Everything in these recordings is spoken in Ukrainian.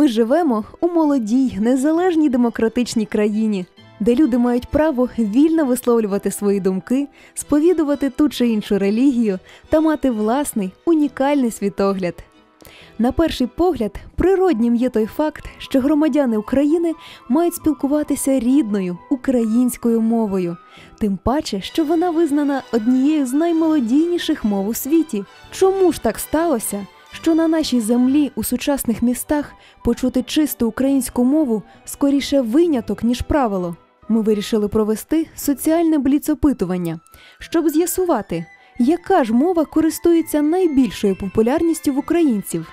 Ми живемо у молодій, незалежній демократичній країні, де люди мають право вільно висловлювати свої думки, сповідувати ту чи іншу релігію та мати власний унікальний світогляд. На перший погляд, природнім є той факт, що громадяни України мають спілкуватися рідною українською мовою, тим паче, що вона визнана однією з наймолодійніших мов у світі. Чому ж так сталося, що на нашій землі у сучасних містах почути чисту українську мову скоріше виняток, ніж правило? Ми вирішили провести соціальне бліцопитування, щоб з'ясувати, яка ж мова користується найбільшою популярністю в українців.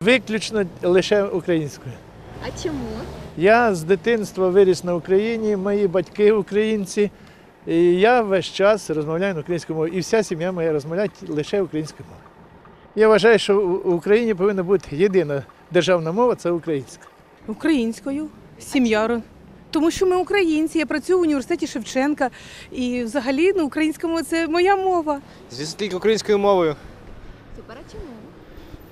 Виключно лише українською. А чому? Я з дитинства виріс на Україні, мої батьки українці. І я весь час розмовляю на українській мові. І вся сім'я моя розмовляє лише українською мовою. Я вважаю, що в Україні повинна бути єдина державна мова це українська. Українською, сім'я. Тому що ми українці, я працюю в університеті Шевченка. І взагалі ну, українська мова це моя мова. Звісно, тільки українською мовою. Супер, чому?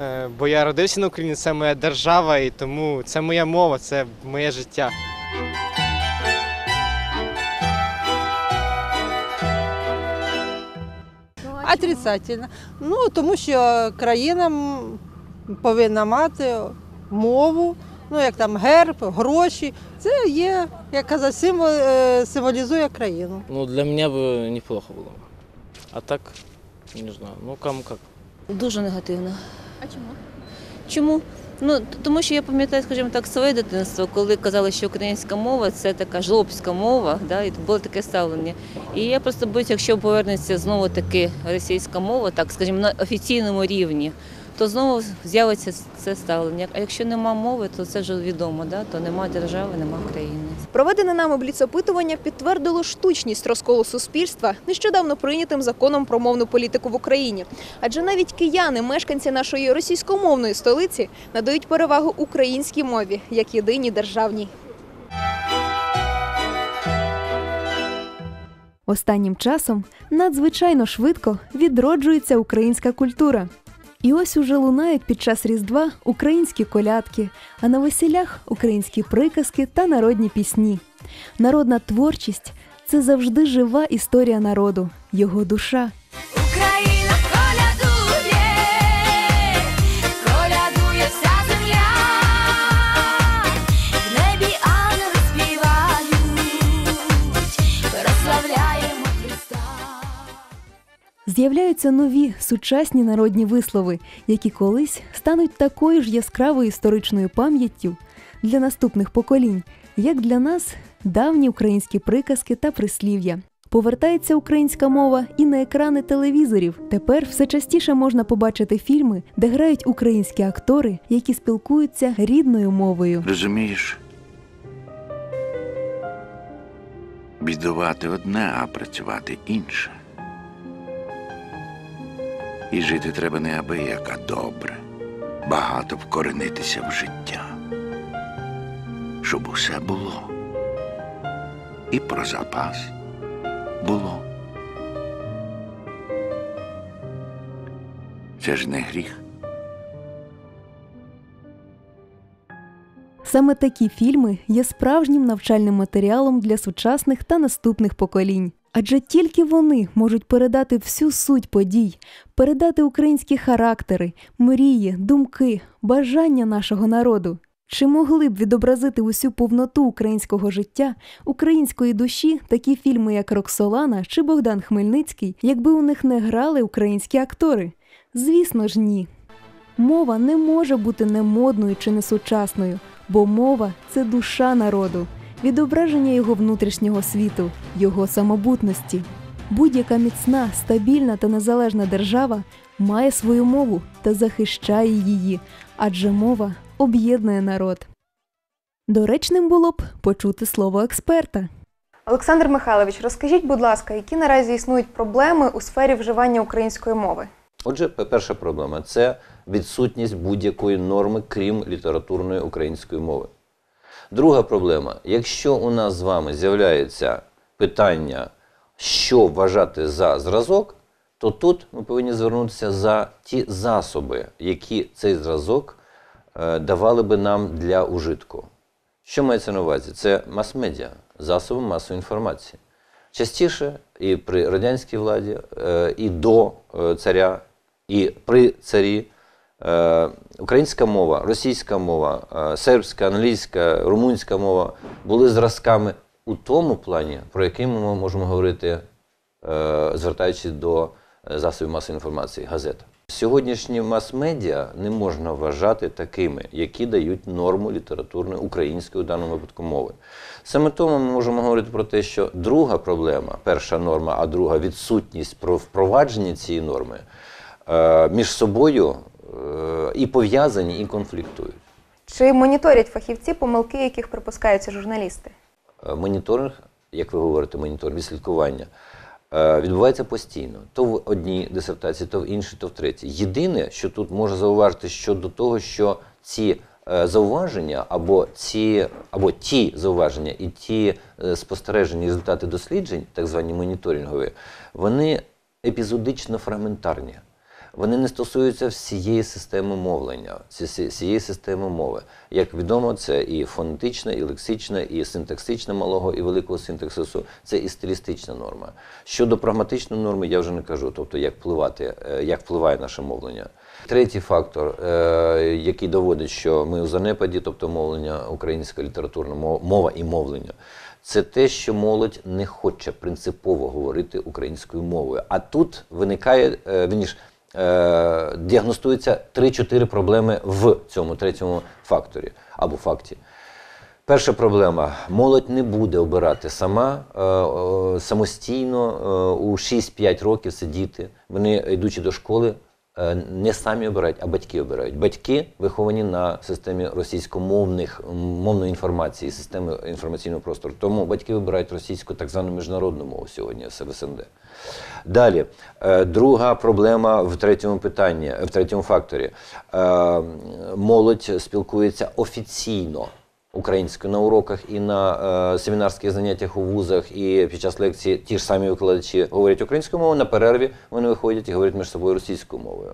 Е, Бо я родився на Україні, це моя держава, і тому це моя мова, це моє життя. Отрицательно. Ну, тому що країна м, повинна мати мову, ну як там герб, гроші. Це є, як казати, символ, е, символізує країну. Ну, для меня бы неплохо было. бы. А так, не знаю, ну кому как. Дуже негативно. А чому? Чому? Ну, тому що я пам'ятаю, скажімо так, своє дитинство, коли казали, що українська мова це така жлобська мова, да, і було таке ставлення. І я просто боюсь, якщо повернеться знову таки російська мова, так скажімо, на офіційному рівні, то знову з'явиться це ставлення. А якщо нема мови, то це вже відомо, да, то нема держави, нема країни. Проведене нами бліцопитування підтвердило штучність розколу суспільства нещодавно прийнятим законом про мовну політику в Україні. Адже навіть кияни, мешканці нашої російськомовної столиці, надають перевагу українській мові як єдиній державній. Останнім часом надзвичайно швидко відроджується українська культура. І ось уже лунають під час Різдва українські колядки, а на весілях українські приказки та народні пісні. Народна творчість це завжди жива історія народу, його душа. Україна З'являються нові сучасні народні вислови, які колись стануть такою ж яскравою історичною пам'яттю для наступних поколінь, як для нас давні українські приказки та прислів'я. Повертається українська мова і на екрани телевізорів. Тепер все частіше можна побачити фільми, де грають українські актори, які спілкуються рідною мовою. Розумієш? Бідувати одне, а працювати інше. І жити треба не абияк, а добре, багато вкоренитися в життя. Щоб усе було. І про запас було. Це ж не гріх. Саме такі фільми є справжнім навчальним матеріалом для сучасних та наступних поколінь. Адже тільки вони можуть передати всю суть подій, передати українські характери, мрії, думки, бажання нашого народу. Чи могли б відобразити усю повноту українського життя, української душі такі фільми, як Роксолана чи Богдан Хмельницький, якби у них не грали українські актори? Звісно ж, ні. Мова не може бути немодною чи несучасною, бо мова це душа народу, відображення його внутрішнього світу, його самобутності. Будь-яка міцна, стабільна та незалежна держава має свою мову та захищає її, адже мова об'єднує народ. Доречним було б почути слово експерта. Олександр Михайлович, розкажіть, будь ласка, які наразі існують проблеми у сфері вживання української мови? Отже, перша проблема це відсутність будь-якої норми, крім літературної української мови. Друга проблема: якщо у нас з вами з'являється питання, що вважати за зразок, то тут ми повинні звернутися за ті засоби, які цей зразок е, давали би нам для ужитку. Що мається на увазі? Це мас-медіа, засоби масової інформації. Частіше і при радянській владі, е, і до е, царя, і при царі українська мова, російська мова, е, сербська, англійська, румунська мова були зразками у тому плані, про який ми можемо говорити, е, звертаючись до е, засобів масової інформації, газет. Сьогоднішні мас-медіа не можна вважати такими, які дають норму літературної української у даному випадку мови. Саме тому ми можемо говорити про те, що друга проблема, перша норма, а друга відсутність про впровадження цієї норми е, між собою е, і пов'язані, і конфліктують. Чи моніторять фахівці помилки, яких припускаються журналісти? Е, Моніторинг, як ви говорите, моніторинг, відслідкування, е, відбувається постійно. То в одній дисертації, то в іншій, то в третій. Єдине, що тут може зауважити щодо того, що ці е, зауваження або ці, або ті зауваження і ті спостережені результати досліджень, так звані моніторингові, вони епізодично фрагментарні. Вони не стосуються всієї системи мовлення, всі- всієї системи мови. Як відомо, це і фонетична, і лексична, і синтаксична малого і великого синтаксису, це і стилістична норма. Щодо прагматичної норми, я вже не кажу, тобто як впливати, е, як впливає наше мовлення. Третій фактор, е, який доводить, що ми у занепаді, тобто мовлення, українська літературна мова, мова і мовлення, це те, що молодь не хоче принципово говорити українською мовою. А тут виникає, е, вірніш, е, діагностуються 3-4 проблеми в цьому третьому факторі або факті. Перша проблема: молодь не буде обирати сама е, е, самостійно у 6-5 років сидіти. Вони, йдучи до школи, не самі обирають, а батьки обирають. Батьки виховані на системі російськомовних мовної інформації, системи інформаційного простору. Тому батьки вибирають російську так звану міжнародну мову сьогодні в СНД. Далі, е, друга проблема в третьому питанні, в третьому факторі. Е, Молодь спілкується офіційно українською на уроках і на е, семінарських заняттях у вузах, і під час лекції ті ж самі викладачі говорять українською мовою, на перерві вони виходять і говорять між собою російською мовою.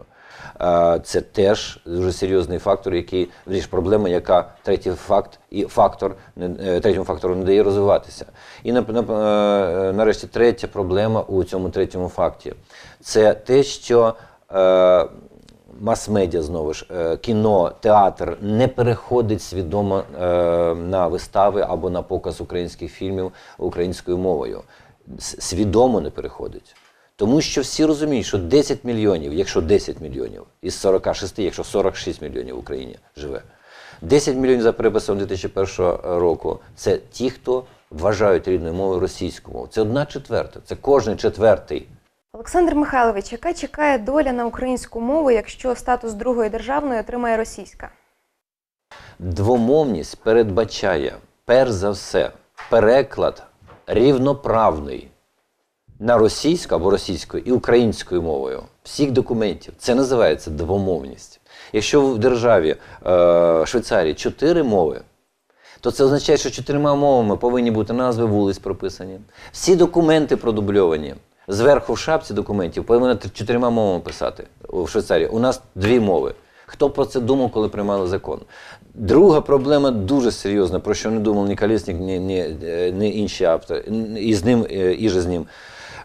Е, Це теж дуже серйозний фактор, який лише проблема, яка третій факт і фактор е, третьому фактору не дає розвиватися. І на, на, е, нарешті третя проблема у цьому третьому факті це те, що е, мас-медіа знову ж е, кіно, театр не переходить свідомо е, на вистави або на показ українських фільмів українською мовою. Свідомо не переходить. Тому що всі розуміють, що 10 мільйонів, якщо 10 мільйонів, із 46, якщо 46 мільйонів в Україні живе, 10 мільйонів за переписом 2001 року це ті, хто вважають рідною мовою російську мову. Це одна четверта, це кожен четвертий. Олександр Михайлович, яка чекає доля на українську мову, якщо статус другої державної отримає російська? Двомовність передбачає, перш за все, переклад рівноправний на російську або російською і українською мовою всіх документів. Це називається двомовність. Якщо в державі е, Швейцарії чотири мови, то це означає, що чотирма мовами повинні бути назви вулиць прописані. Всі документи продубльовані. Зверху в шапці документів повинні тр- чотирма мовами писати в Швейцарії. У нас дві мови. Хто про це думав, коли приймали закон? Друга проблема дуже серйозна, про що не думав ні Колєснік, ні, ні, е, ні інші автори, і з ним, е, і же з ним.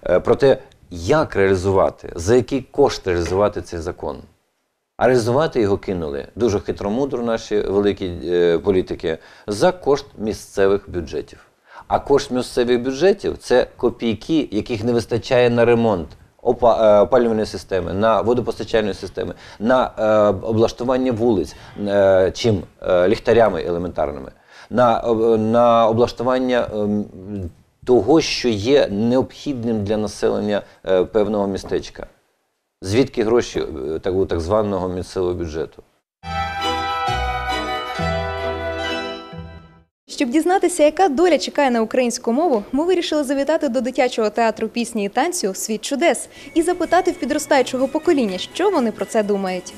Е, Про те, як реалізувати, за який кошт реалізувати цей закон. А реалізувати його кинули дуже хитромудро наші великі е, політики за кошт місцевих бюджетів. А кошт місцевих бюджетів це копійки, яких не вистачає на ремонт е, опалювальної системи, на водопостачальної системи, на е, облаштування вулиць, е, чим ліхтарями елементарними, на, на облаштування ем, того, що є необхідним для населення певного містечка. Звідки гроші так, так званого місцевого бюджету? Щоб дізнатися, яка доля чекає на українську мову, ми вирішили завітати до дитячого театру пісні і танцю Світ чудес і запитати в підростаючого покоління, що вони про це думають.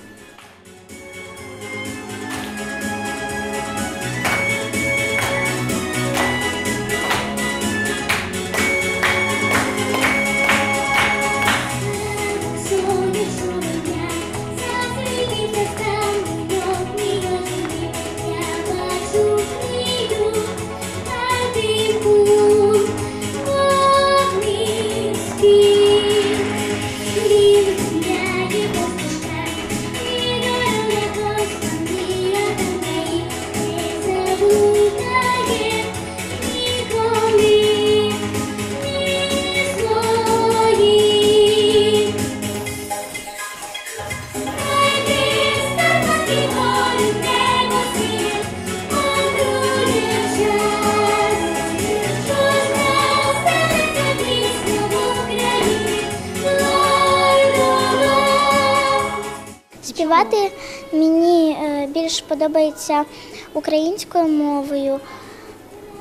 Подобається українською мовою,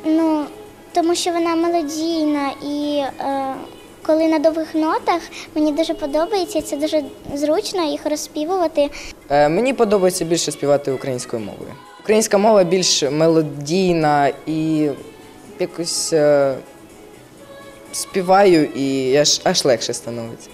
ну, тому що вона мелодійна і е, коли на довгих нотах мені дуже подобається, це дуже зручно їх розспівувати. Е, Мені подобається більше співати українською мовою. Українська мова більш мелодійна і якось е, співаю і аж, аж легше становиться.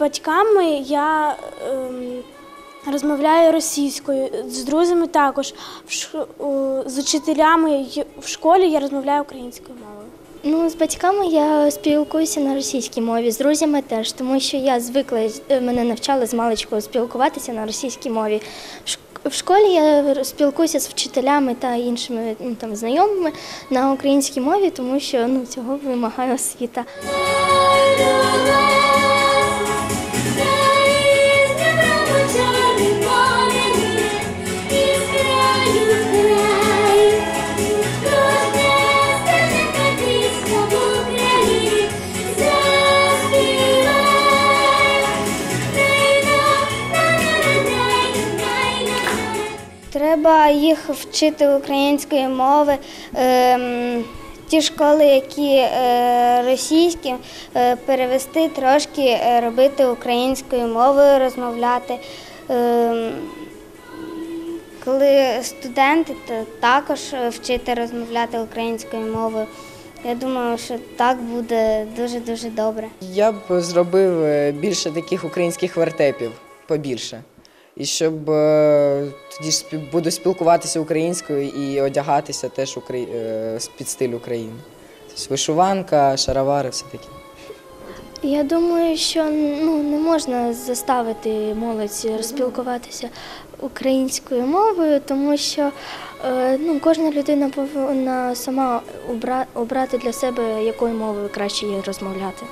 Батьками я ем, розмовляю російською, з друзями також. З учителями в школі я розмовляю українською мовою. Ну, з батьками я спілкуюся на російській мові, з друзями теж, тому що я звикла, е, мене навчали з маличку спілкуватися на російській мові. В школі я спілкуюся з вчителями та іншими ну, там, знайомими на українській мові, тому що ну, цього вимагає освіта. Треба їх вчити української мови. Ем, ті школи, які е, російські, е, перевести трошки, е, робити українською мовою, розмовляти. Ем, коли студенти, то також вчити розмовляти українською мовою. Я думаю, що так буде дуже-дуже добре. Я б зробив більше таких українських вертепів, побільше. І щоб е, тоді ж буду спілкуватися українською і одягатися теж украї... е, під стиль України. Тобто вишиванка, шаровари, все таке. Я думаю, що ну, не можна заставити молодь спілкуватися українською мовою, тому що е, ну, кожна людина повинна сама обрати для себе, якою мовою краще їй розмовляти.